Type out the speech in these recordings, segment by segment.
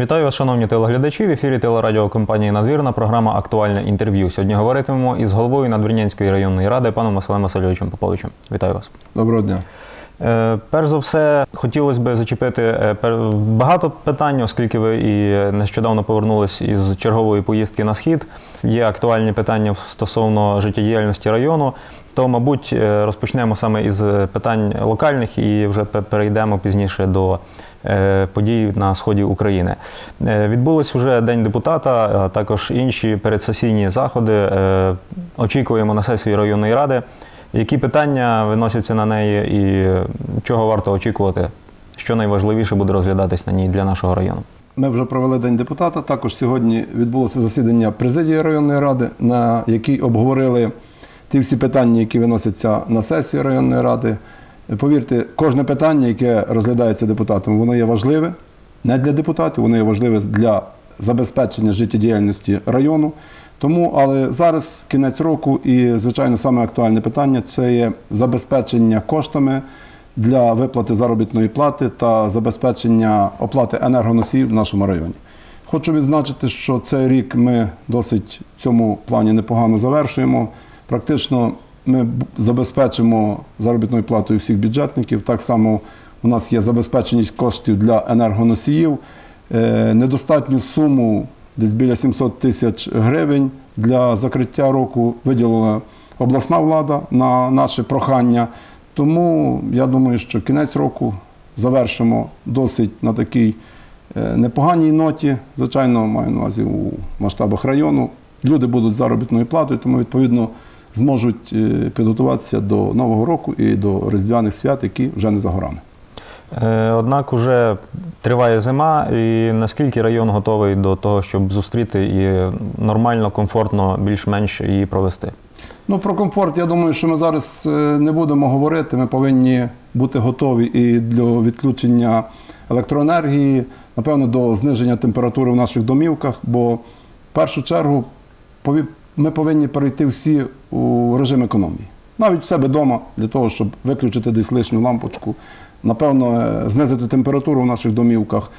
Вітаю вас, шановні телеглядачі. В ефірі телерадіокомпанії Надвірна. Програма Актуальне інтерв'ю. Сьогодні говоритимемо із головою Надвірнянської районної ради паном Василем Васильовичем Поповичем. Вітаю вас. Доброго дня. Е, Перш за все, хотілося б зачепити е, багато питань, оскільки ви і нещодавно повернулись із чергової поїздки на схід. Є актуальні питання стосовно життєдіяльності району. То, мабуть, е, розпочнемо саме із питань локальних і вже перейдемо пізніше до подій на сході України. Е, Відбулось вже День депутата, а також інші передсесійні заходи. Е, Очікуємо на сесію районної ради. Які питання виносяться на неї і чого варто очікувати? Що найважливіше буде розглядатись на ній для нашого району? Ми вже провели День депутата. Також сьогодні відбулося засідання президії районної ради, на якій обговорили ті всі питання, які виносяться на сесію районної ради. Повірте, кожне питання, яке розглядається депутатом, воно є важливе не для депутатів, воно є важливе для забезпечення життєдіяльності району. Тому, але зараз кінець року, і звичайно, саме актуальне питання це є забезпечення коштами для виплати заробітної плати та забезпечення оплати енергоносіїв в нашому районі. Хочу відзначити, що цей рік ми досить в цьому плані непогано завершуємо. Практично ми забезпечимо заробітною платою всіх бюджетників. Так само у нас є забезпеченість коштів для енергоносіїв. Е, Недостатню суму десь біля 700 тисяч гривень для закриття року виділила обласна влада на наше прохання. Тому я думаю, що кінець року завершимо досить на такій е, непоганій ноті. Звичайно, маю на увазі у масштабах району. Люди будуть заробітною платою, тому відповідно зможуть е, підготуватися до Нового року і до Різдвяних свят, які вже не за горами. Е, Однак уже триває зима, і наскільки район готовий до того, щоб зустріти і нормально, комфортно, більш-менш її провести? Ну, про комфорт, я думаю, що ми зараз е, не будемо говорити. Ми повинні бути готові і для відключення електроенергії, напевно, до зниження температури в наших домівках, бо в першу чергу ми повинні перейти всі у режим економії. Навіть в себе вдома, для того, щоб виключити десь лишню лампочку, напевно, е, знизити температуру в наших домівках.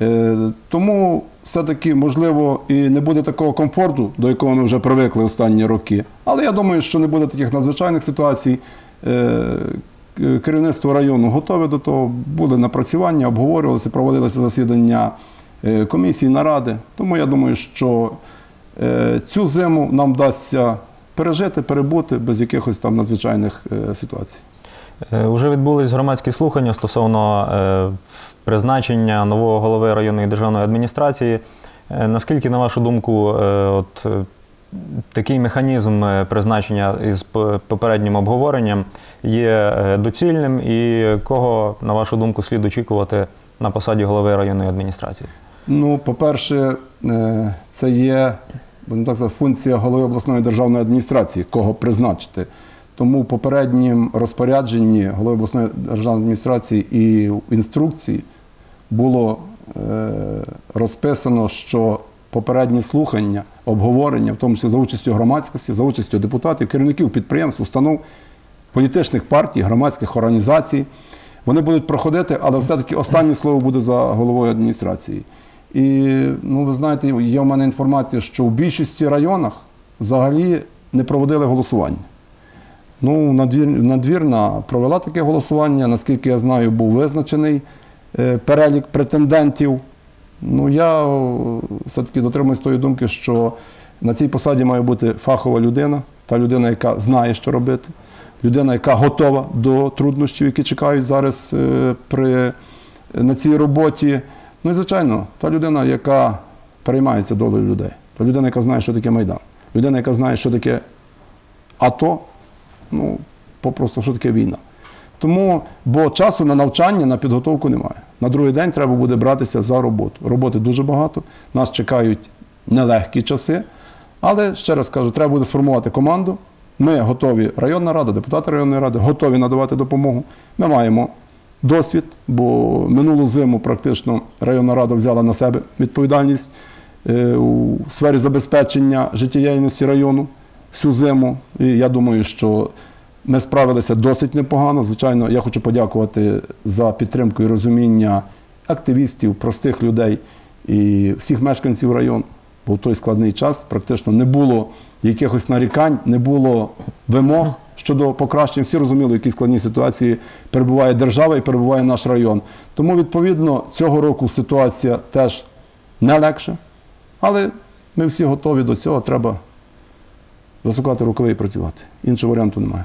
Е, Тому все-таки, можливо, і не буде такого комфорту, до якого ми вже привикли останні роки. Але я думаю, що не буде таких надзвичайних ситуацій. Е, Керівництво району готове до того, були напрацювання, обговорювалися, проводилися засідання комісії, наради. Тому я думаю, що цю зиму нам вдасться пережити, перебути без якихось там надзвичайних е, ситуацій. Е, Уже відбулись громадські слухання стосовно е, призначення нового голови районної державної адміністрації. Е, Наскільки, на вашу думку, е, от е, такий механізм е, призначення із попереднім обговоренням є е, доцільним, і кого, на вашу думку, слід очікувати на посаді голови районної адміністрації? Ну, по-перше, е, це є будемо так сказати, функція голови обласної державної адміністрації, кого призначити. Тому в попереднім розпорядженні голови обласної державної адміністрації і інструкції було е, розписано, що попередні слухання, обговорення, в тому числі за участю громадськості, за участю депутатів, керівників підприємств, установ, політичних партій, громадських організацій. Вони будуть проходити, але все-таки останнє слово буде за головою адміністрації. І ну, ви знаєте, є в мене інформація, що в більшості районах взагалі не проводили голосування. Ну, надвір, надвірна провела таке голосування, наскільки я знаю, був визначений е, перелік претендентів. Ну, я все-таки дотримуюсь тої думки, що на цій посаді має бути фахова людина, та людина, яка знає, що робити, людина, яка готова до труднощів, які чекають зараз е, при, на цій роботі. Ну і, звичайно, та людина, яка переймається долею людей, та людина, яка знає, що таке Майдан, людина, яка знає, що таке АТО, ну, попросту, що таке війна. Тому, бо часу на навчання, на підготовку немає. На другий день треба буде братися за роботу. Роботи дуже багато, нас чекають нелегкі часи. Але ще раз кажу, треба буде сформувати команду. Ми готові, районна рада, депутати районної ради, готові надавати допомогу. Ми маємо досвід, бо минулу зиму практично районна рада взяла на себе відповідальність е, у сфері забезпечення життєдіяльності району всю зиму. І я думаю, що ми справилися досить непогано. Звичайно, я хочу подякувати за підтримку і розуміння активістів, простих людей, і всіх мешканців району. Бо в той складний час практично не було якихось нарікань, не було вимог щодо покращень. Всі розуміли, в якій складній ситуації перебуває держава і перебуває наш район. Тому, відповідно, цього року ситуація теж не легша, але ми всі готові до цього. Треба засукати рукави і працювати. Іншого варіанту немає.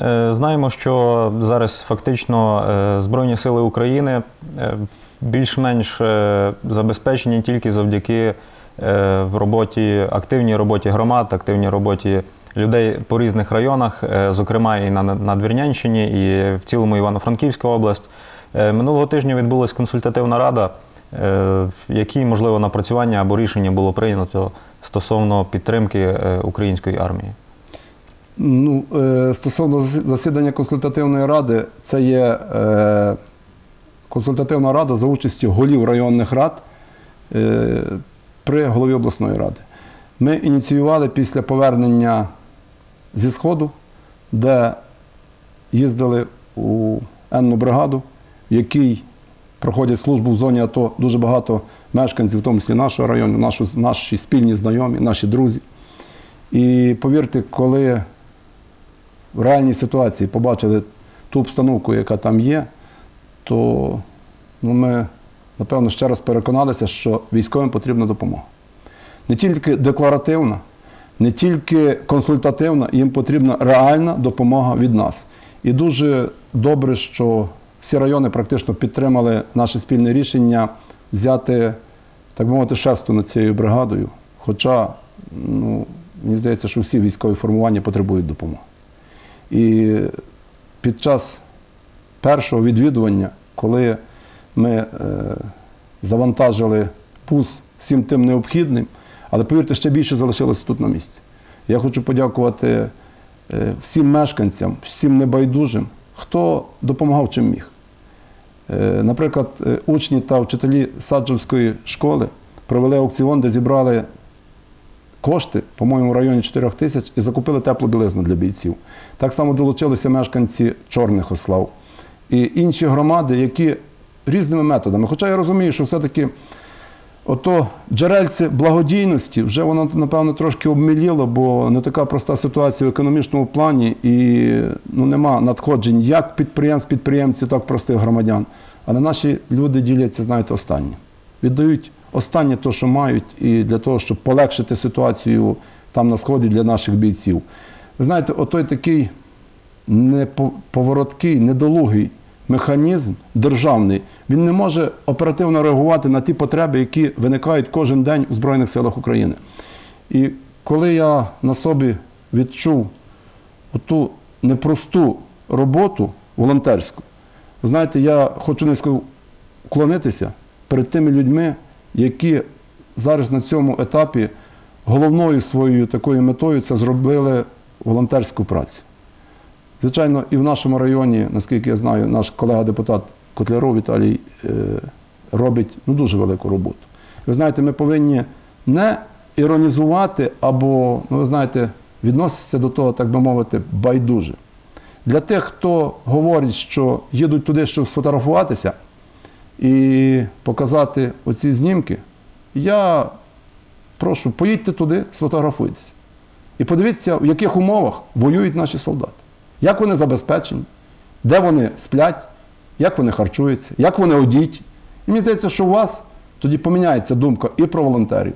Е, Знаємо, що зараз фактично е, Збройні Сили України е, більш-менш забезпечені тільки завдяки в роботі, активній роботі громад, активній роботі людей по різних районах, е, зокрема і на Надвірнянщині, і в цілому Івано-Франківська область. Е, Минулого тижня відбулася консультативна рада. Е, Які, можливо, напрацювання або рішення було прийнято стосовно підтримки української армії? Ну, стосовно засідання консультативної ради, це є консультативна рада за участю голів районних рад при голові обласної ради. Ми ініціювали після повернення зі Сходу, де їздили у енну бригаду, в якій проходять службу в зоні АТО дуже багато мешканців, в тому числі нашого району, наші, наші спільні знайомі, наші друзі. І повірте, коли в реальній ситуації побачили ту обстановку, яка там є, то ну, ми, напевно, ще раз переконалися, що військовим потрібна допомога. Не тільки декларативна, не тільки консультативна, їм потрібна реальна допомога від нас. І дуже добре, що всі райони практично підтримали наше спільне рішення взяти, так би мовити, шефство над цією бригадою. Хоча, ну, мені здається, що всі військові формування потребують допомоги. І під час першого відвідування, коли ми е, завантажили пус всім тим необхідним, але повірте, ще більше залишилося тут на місці. Я хочу подякувати е, всім мешканцям, всім небайдужим, хто допомагав чим міг. Е, Наприклад, е, учні та вчителі Саджовської школи провели аукціон, де зібрали кошти, по-моєму, в районі 4 тисяч і закупили теплу білизну для бійців. Так само долучилися мешканці Чорних Ослав і інші громади, які різними методами. Хоча я розумію, що все-таки ото джерельце благодійності вже воно, напевно, трошки обміліло, бо не така проста ситуація в економічному плані і ну, нема надходжень як підприємств, підприємців, так і простих громадян. Але наші люди діляться, знаєте, останнє. Віддають останнє те, що мають, і для того, щоб полегшити ситуацію там на сході для наших бійців. Ви знаєте, отой такий неповороткий, недолугий механізм державний, він не може оперативно реагувати на ті потреби, які виникають кожен день у Збройних силах України. І коли я на собі відчув оту непросту роботу волонтерську, знаєте, я хочу низько вклонитися перед тими людьми, які зараз на цьому етапі головною своєю такою метою це зробили волонтерську працю. Звичайно, і в нашому районі, наскільки я знаю, наш колега-депутат Котляров Віталій е, робить ну, дуже велику роботу. Ви знаєте, ми повинні не іронізувати або, ну ви знаєте, відноситися до того, так би мовити, байдуже. Для тих, хто говорить, що їдуть туди, щоб сфотографуватися і показати оці знімки, я прошу, поїдьте туди, сфотографуйтеся. І подивіться, в яких умовах воюють наші солдати. Як вони забезпечені, де вони сплять, як вони харчуються, як вони одіті. І мені здається, що у вас тоді поміняється думка і про волонтерів,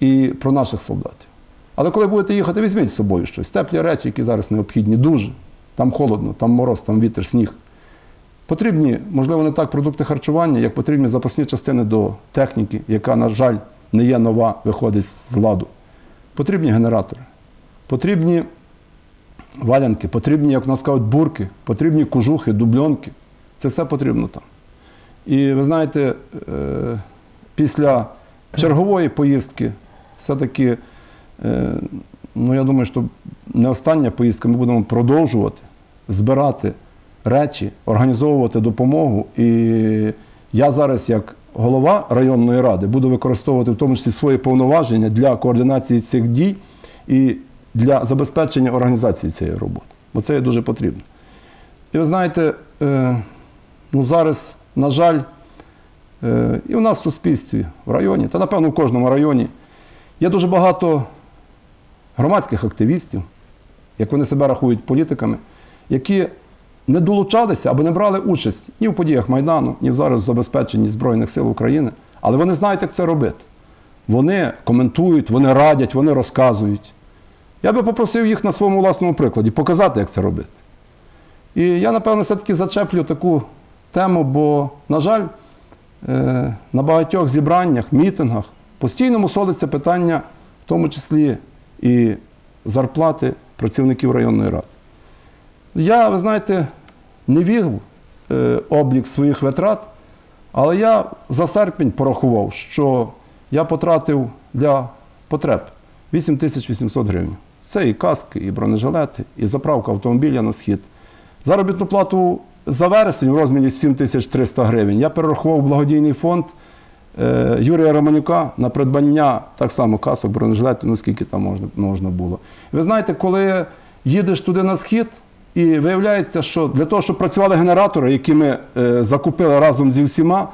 і про наших солдатів. Але коли будете їхати, візьміть з собою щось, теплі речі, які зараз необхідні, дуже. Там холодно, там мороз, там вітер, сніг. Потрібні, можливо, не так продукти харчування, як потрібні запасні частини до техніки, яка, на жаль, не є нова, виходить з ладу. Потрібні генератори, потрібні валянки, потрібні, як нас кажуть, бурки, потрібні кожухи, дубльонки. Це все потрібно там. І ви знаєте, е, після чергової поїздки, все-таки, е, ну я думаю, що не остання поїздка, ми будемо продовжувати збирати речі, організовувати допомогу. І я зараз, як голова районної ради, буду використовувати в тому числі свої повноваження для координації цих дій і для забезпечення організації цієї роботи. Бо це є дуже потрібно. І ви знаєте, е, ну зараз, на жаль, Е, І у нас в суспільстві, в районі, та напевно в кожному районі є дуже багато громадських активістів, як вони себе рахують політиками, які не долучалися або не брали участь ні в подіях Майдану, ні в зараз в забезпеченні Збройних сил України, але вони знають, як це робити. Вони коментують, вони радять, вони розказують. Я би попросив їх на своєму власному прикладі показати, як це робити. І я, напевно, все-таки зачеплю таку тему, бо, на жаль, е, на багатьох зібраннях, мітингах постійно мусолиться питання, в тому числі і зарплати працівників районної ради. Я, ви знаєте, не вів е, облік своїх витрат, але я за серпень порахував, що я потратив для потреб 8800 гривень. Це і каски, і бронежилети, і заправка автомобіля на схід. Заробітну плату за вересень у розмірі 7300 гривень я перерахував в благодійний фонд е, Юрія Романюка на придбання так само касок, бронежилетів, ну скільки там можна, можна було. Ви знаєте, коли їдеш туди на схід, і виявляється, що для того, щоб працювали генератори, які ми е, закупили разом зі всіма,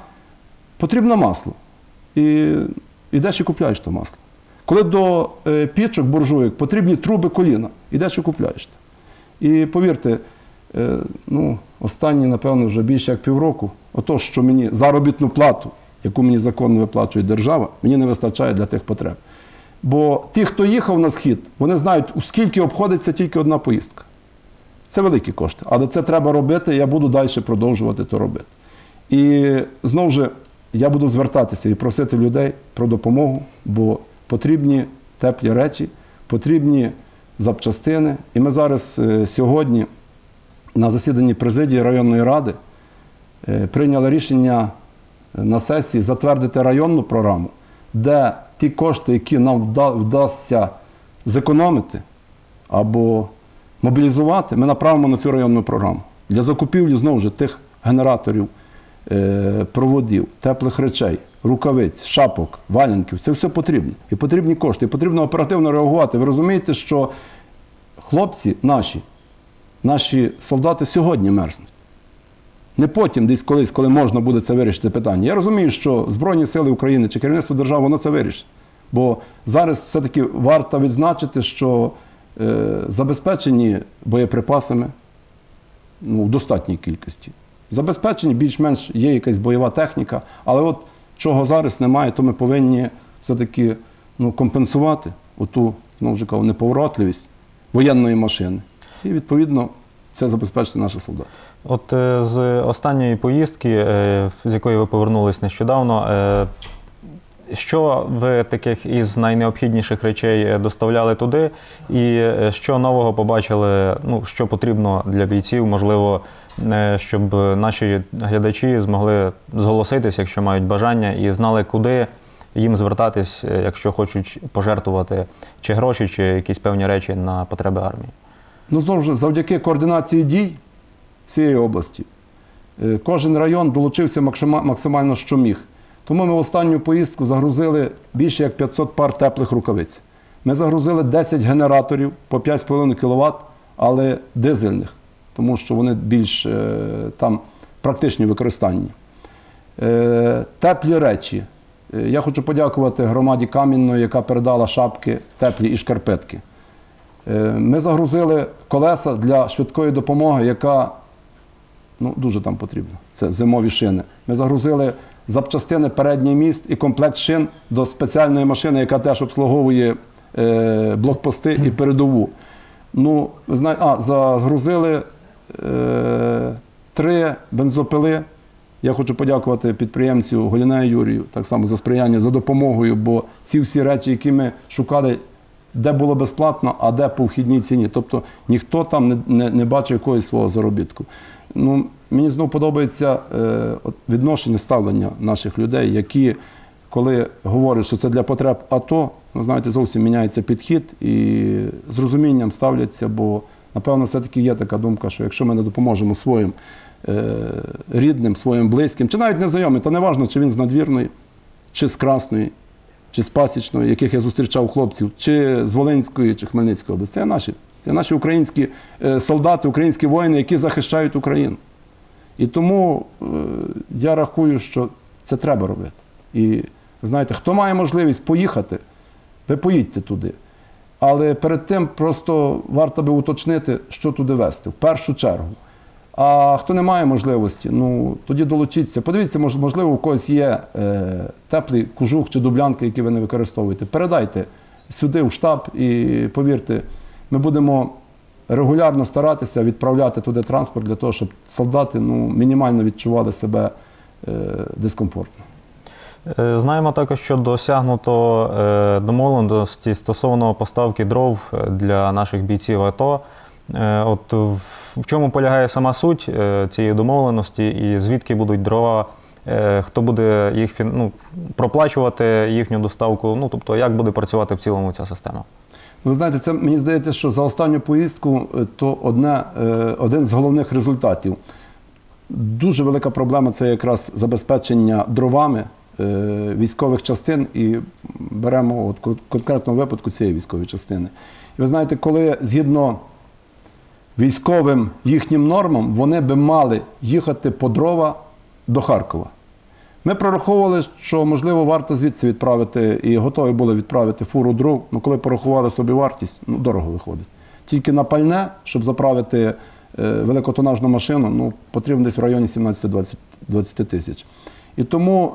потрібно масло. І йдеш і купляєш то масло. Коли до е, пічок буржуйок потрібні труби коліна, ідеш і купляєш. І повірте, е, ну, останні, напевно, вже більше як півроку, ото, що мені заробітну плату, яку мені законно виплачує держава, мені не вистачає для тих потреб. Бо ті, хто їхав на схід, вони знають, у скільки обходиться тільки одна поїздка. Це великі кошти, але це треба робити, я буду далі продовжувати то робити. І знову ж я буду звертатися і просити людей про допомогу, бо потрібні теплі речі, потрібні запчастини. І ми зараз е, сьогодні на засіданні президії районної ради е, прийняли рішення е, на сесії затвердити районну програму, де ті кошти, які нам вдасться зекономити або мобілізувати, ми направимо на цю районну програму для закупівлі знову ж тих генераторів, проводів, теплих речей, рукавиць, шапок, валянків. Це все потрібно. І потрібні кошти, і потрібно оперативно реагувати. Ви розумієте, що хлопці наші, наші солдати сьогодні мерзнуть. Не потім, десь колись, коли можна буде це вирішити питання. Я розумію, що Збройні Сили України чи керівництво держави воно це вирішить. Бо зараз все-таки варто відзначити, що е, забезпечені боєприпасами ну, в достатній кількості. Забезпечені більш-менш є якась бойова техніка, але от чого зараз немає, то ми повинні все-таки ну, компенсувати оту ну, вже кажу, неповоротливість воєнної машини. І відповідно це забезпечити наших солдат. От е, з останньої поїздки, е, з якої ви повернулись нещодавно, е, що ви таких із найнеобхідніших речей доставляли туди, і що нового побачили, ну, що потрібно для бійців, можливо, щоб наші глядачі змогли зголоситись, якщо мають бажання, і знали, куди їм звертатись, е, якщо хочуть пожертвувати чи гроші, чи якісь певні речі на потреби армії. Ну, знову ж, завдяки координації дій всієї області, е, кожен район долучився максимально, що міг. Тому ми в останню поїздку загрузили більше як 500 пар теплих рукавиць. Ми загрузили 10 генераторів по 5,5 кВт, але дизельних, тому що вони більш е, там практичні в використанні. Е, Теплі речі. Е, Я хочу подякувати громаді Кам'яної, яка передала шапки теплі і шкарпетки. Ми загрузили колеса для швидкої допомоги, яка ну, дуже там потрібна. Це зимові шини. Ми загрузили запчастини передній міст і комплект шин до спеціальної машини, яка теж обслуговує блокпости і передову. Ну, ви а, загрузили три бензопили. Я хочу подякувати підприємцю Голінею Юрію, так само за сприяння, за допомогою, бо ці всі речі, які ми шукали, де було безплатно, а де по вхідній ціні. Тобто ніхто там не, не, не бачив якогось свого заробітку. Ну, мені знову подобається е, відношення ставлення наших людей, які, коли говорять, що це для потреб АТО, ну, знаєте, зовсім міняється підхід і з розумінням ставляться, бо напевно все-таки є така думка, що якщо ми не допоможемо своїм е, рідним, своїм близьким, чи навіть незнайомим, то не важливо, чи він з надвірної, чи з Красної, чи з Пасічної, яких я зустрічав хлопців, чи з Волинської, чи Хмельницької області. Це наші, це наші українські е, солдати, українські воїни, які захищають Україну. І тому е, я рахую, що Це треба робити. І знаєте, хто має можливість поїхати, ви поїдьте туди. Але перед тим просто варто би уточнити, що туди вести в першу чергу. А хто не має можливості, ну тоді долучіться. Подивіться, можливо, у когось є е, теплий кожух чи дублянки, які ви не використовуєте. Передайте сюди в штаб і повірте, ми будемо регулярно старатися відправляти туди транспорт для того, щоб солдати ну, мінімально відчували себе е, дискомфортно. Е, Знаємо також, що досягнуто е, домовленості стосовно поставки дров е, для наших бійців АТО. От в- чому полягає сама суть цієї домовленості і звідки будуть дрова, хто буде їх ну, проплачувати їхню доставку? Ну тобто, як буде працювати в цілому ця система? Ну, знаєте, це мені здається, що за останню поїздку то одне, е, один з головних результатів. Дуже велика проблема це якраз забезпечення дровами військових частин, і беремо от кон- конкретного випадку цієї військової частини. І ви знаєте, коли згідно військовим їхнім нормам вони би мали їхати по дрова до Харкова. Ми прораховували, що можливо варто звідси відправити і готові були відправити фуру дров. Ну коли порахували собі вартість, ну дорого виходить. Тільки на пальне, щоб заправити е, великотонажну машину, ну потрібно десь в районі 17-20 20 тисяч. І тому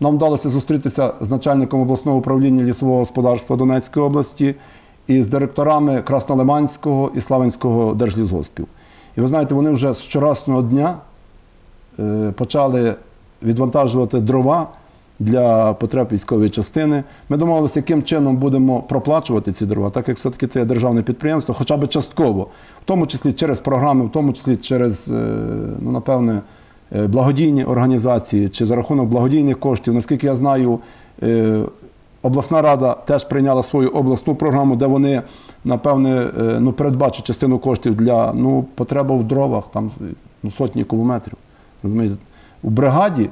нам вдалося зустрітися з начальником обласного управління лісового господарства Донецької області і з директорами Краснолиманського і Славянського держлісгоспів. І ви знаєте, вони вже з вчорашнього дня е, почали відвантажувати дрова для потреб військової частини. Ми домовилися, яким чином будемо проплачувати ці дрова, так як все-таки це державне підприємство, хоча б частково, в тому числі через програми, в тому числі через, е, ну, напевне, благодійні організації чи за рахунок благодійних коштів. Наскільки я знаю, е, обласна рада теж прийняла свою обласну програму, де вони, напевне, е, ну, передбачать частину коштів для ну, потреби в дровах, там ну, сотні кубометрів. Розумієте? У бригаді,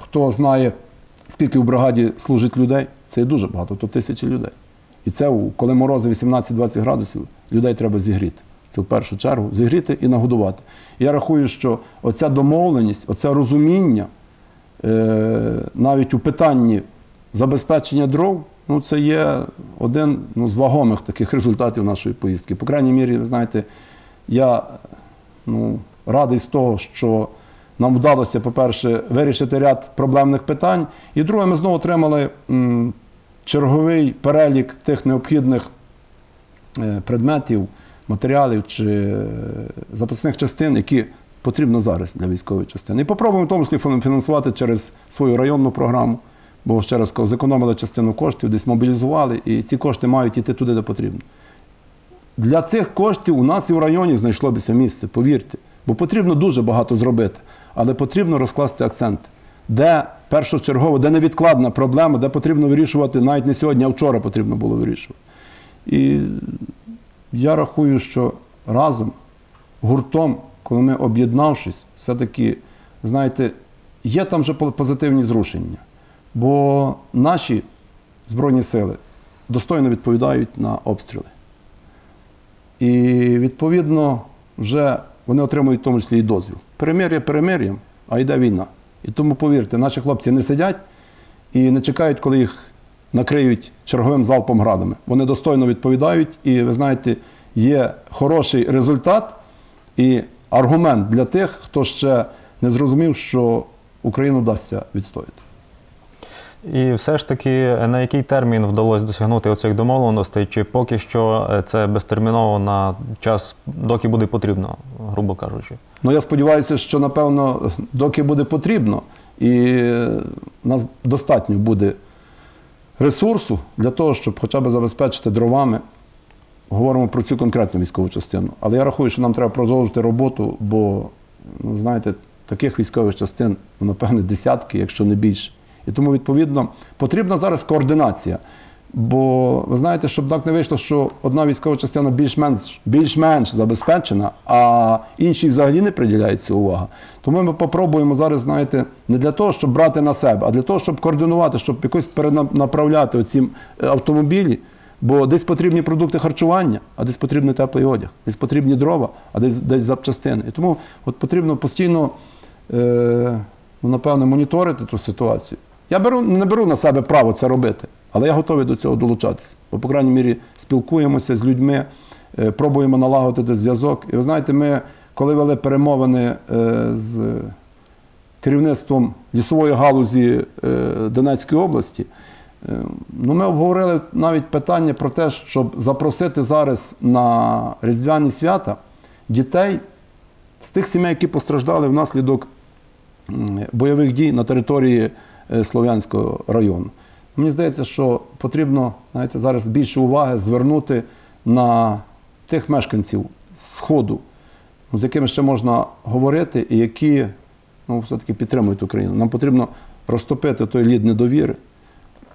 хто знає, скільки в бригаді служить людей, це є дуже багато, то тисячі людей. І це, коли морози 18-20 градусів, людей треба зігріти. Це в першу чергу зігріти і нагодувати. Я рахую, що оця домовленість, оце розуміння е, навіть у питанні забезпечення дров, ну це є один ну, з вагомих таких результатів нашої поїздки. По крайній мірі, ви знаєте, я ну, радий з того, що нам вдалося, по-перше, вирішити ряд проблемних питань. І друге, ми знову отримали черговий перелік тих необхідних е, предметів, матеріалів чи е, запасних частин, які потрібно зараз для військової частини. І попробуємо в тому числі фінансувати через свою районну програму. Бо ще раз зекономили частину коштів, десь мобілізували, і ці кошти мають йти туди, де потрібно. Для цих коштів у нас і в районі знайшлося місце, повірте. Бо потрібно дуже багато зробити, але потрібно розкласти акценти. Де першочергово, де невідкладна проблема, де потрібно вирішувати навіть не сьогодні, а вчора потрібно було вирішувати. І я рахую, що разом, гуртом, коли ми об'єднавшись, все-таки, знаєте, є там вже позитивні зрушення. Бо наші Збройні сили достойно відповідають на обстріли. І відповідно вже вони отримують в тому числі і дозвіл. Перемир'я перемир'ям, а йде війна. І тому повірте, наші хлопці не сидять і не чекають, коли їх накриють черговим залпом градами. Вони достойно відповідають, і ви знаєте, є хороший результат і аргумент для тих, хто ще не зрозумів, що Україну вдасться відстояти. І все ж таки, на який термін вдалося досягнути оцих домовленостей, чи поки що е, це безтерміново на час, доки буде потрібно, грубо кажучи? Ну, я сподіваюся, що напевно, доки буде потрібно, і е, нас достатньо буде ресурсу для того, щоб хоча б забезпечити дровами. Говоримо про цю конкретну військову частину. Але я рахую, що нам треба продовжити роботу, бо, ну, знаєте, таких військових частин, ну, напевне, десятки, якщо не більше. І тому, відповідно, потрібна зараз координація. Бо ви знаєте, щоб так не вийшло, що одна військова частина більш-менш більш-менш забезпечена, а інші взагалі не приділяється увага. Тому ми попробуємо зараз, знаєте, не для того, щоб брати на себе, а для того, щоб координувати, щоб якось перенаправляти оці е, автомобілі. Бо десь потрібні продукти харчування, а десь потрібний теплий одяг, десь потрібні дрова, а десь десь запчастини. І тому от потрібно постійно е, ну, напевне, моніторити ту ситуацію. Я беру, не беру на себе право це робити, але я готовий до цього долучатися. Бо, по крайній мірі, спілкуємося з людьми, е, пробуємо налагодити зв'язок. І ви знаєте, ми, коли вели перемовини е, з керівництвом лісової галузі е, Донецької області, ну, ми обговорили навіть питання про те, щоб запросити зараз на Різдвяні свята дітей з тих сімей, які постраждали внаслідок бойових дій на території Слов'янського району. Мені здається, що потрібно знаєте, зараз більше уваги звернути на тих мешканців Сходу, з якими ще можна говорити, і які ну, все-таки підтримують Україну. Нам потрібно розтопити той лід недовіри.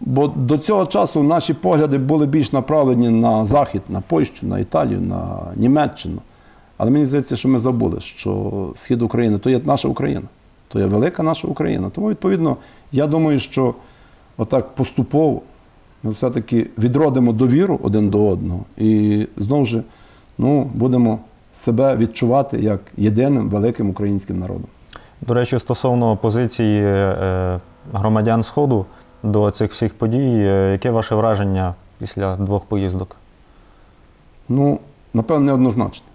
Бо до цього часу наші погляди були більш направлені на Захід, на Польщу, на Італію, на Німеччину. Але мені здається, що ми забули, що схід України то є наша Україна, то є велика наша Україна. Тому, відповідно, я думаю, що отак поступово ми все-таки відродимо довіру один до одного і знову ж ну, будемо себе відчувати як єдиним великим українським народом. До речі, стосовно позиції е, громадян Сходу до цих всіх подій, е, яке ваше враження після двох поїздок? Ну, напевно, неоднозначно.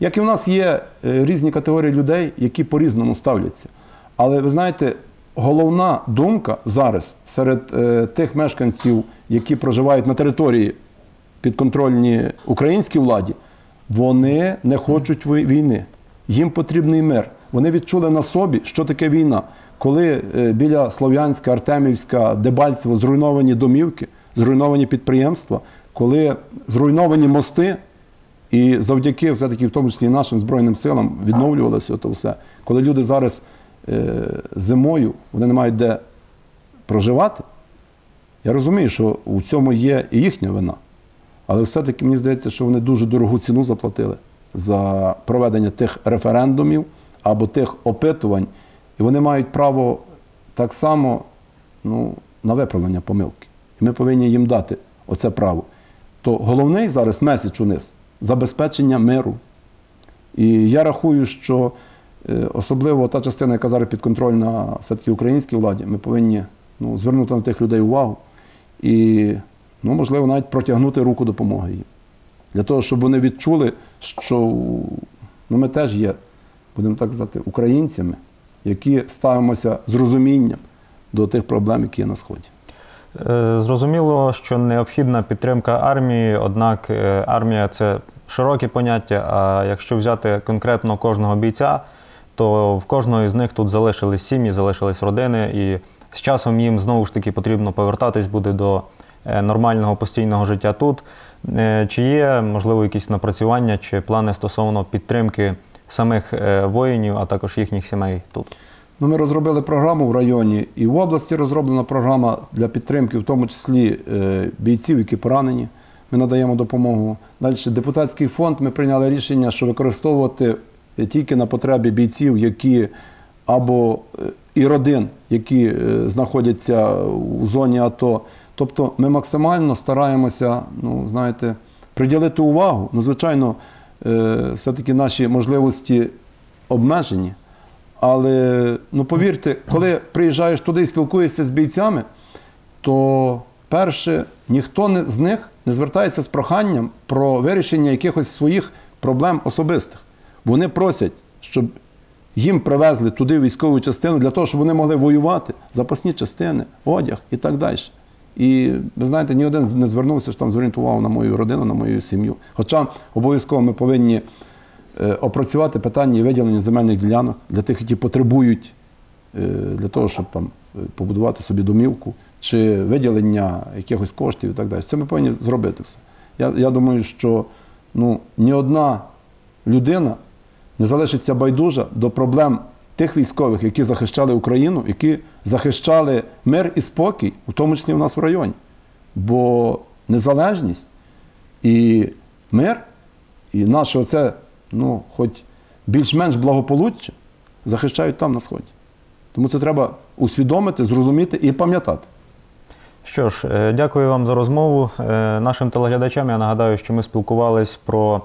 Як і в нас є е, різні категорії людей, які по-різному ставляться. Але ви знаєте, головна думка зараз серед е, тих мешканців, які проживають на території підконтрольні українській владі, вони не хочуть війни. Їм потрібний мир. Вони відчули на собі, що таке війна. Коли е, біля Слов'янська, Артемівська, Дебальцево зруйновані домівки, зруйновані підприємства, коли зруйновані мости, і завдяки, все-таки, в тому числі і нашим Збройним силам, відновлювалося це все. Коли люди зараз е, зимою вони не мають де проживати, я розумію, що у цьому є і їхня вина. Але все-таки мені здається, що вони дуже дорогу ціну заплатили за проведення тих референдумів або тих опитувань. І вони мають право так само ну, на виправлення помилки. І ми повинні їм дати оце право. То головний зараз меседж униз забезпечення миру. І я рахую, що е, особливо та частина, яка зараз підконтрольна все-таки українській владі, ми повинні ну, звернути на тих людей увагу і, ну, можливо, навіть протягнути руку допомоги їм. Для того, щоб вони відчули, що ну, ми теж є, будемо так казати, українцями, які ставимося з розумінням до тих проблем, які є на Сході. Е, Зрозуміло, що необхідна підтримка армії, однак е, армія це широке поняття. А якщо взяти конкретно кожного бійця, то в кожного із них тут залишились сім'ї, залишились родини, і з часом їм знову ж таки потрібно повертатись буде до е, нормального постійного життя тут. Чи є, можливо, якісь напрацювання чи плани стосовно підтримки самих воїнів, а також їхніх сімей тут? Ну, ми розробили програму в районі, і в області розроблена програма для підтримки, в тому числі е, бійців, які поранені. Ми надаємо допомогу. Далі депутатський фонд ми прийняли рішення, що використовувати тільки на потреби бійців, які або е, і родин, які е, знаходяться у зоні АТО. Тобто ми максимально стараємося, ну, знаєте, приділити увагу. Ну, звичайно, все-таки наші можливості обмежені. Але ну повірте, коли приїжджаєш туди і спілкуєшся з бійцями, то перше, ніхто не, з них не звертається з проханням про вирішення якихось своїх проблем особистих. Вони просять, щоб їм привезли туди військову частину для того, щоб вони могли воювати, запасні частини, одяг і так далі. І ви знаєте, ні один не звернувся, що там увагу на мою родину, на мою сім'ю. Хоча обов'язково ми повинні опрацювати питання виділення земельних ділянок для тих, які потребують е, для того, щоб там е, побудувати собі домівку, чи виділення якихось коштів і так далі. Це ми повинні зробити все. Я, я думаю, що ну, ні одна людина не залишиться байдужа до проблем тих військових, які захищали Україну, які захищали мир і спокій, у тому числі у нас в районі. Бо незалежність і мир, і наше оце, ну, хоч більш-менш благополуччя, захищають там на Сході. Тому це треба усвідомити, зрозуміти і пам'ятати. Що ж, е, дякую вам за розмову. Е, Нашим телеглядачам я нагадаю, що ми спілкувались про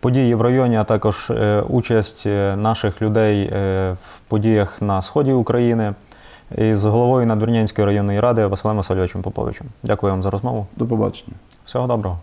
події в районі, а також е, участь наших людей в подіях на сході України із головою Надвірнянської районної ради Василем Васильовичем Поповичем. Дякую вам за розмову. До побачення. Всього доброго.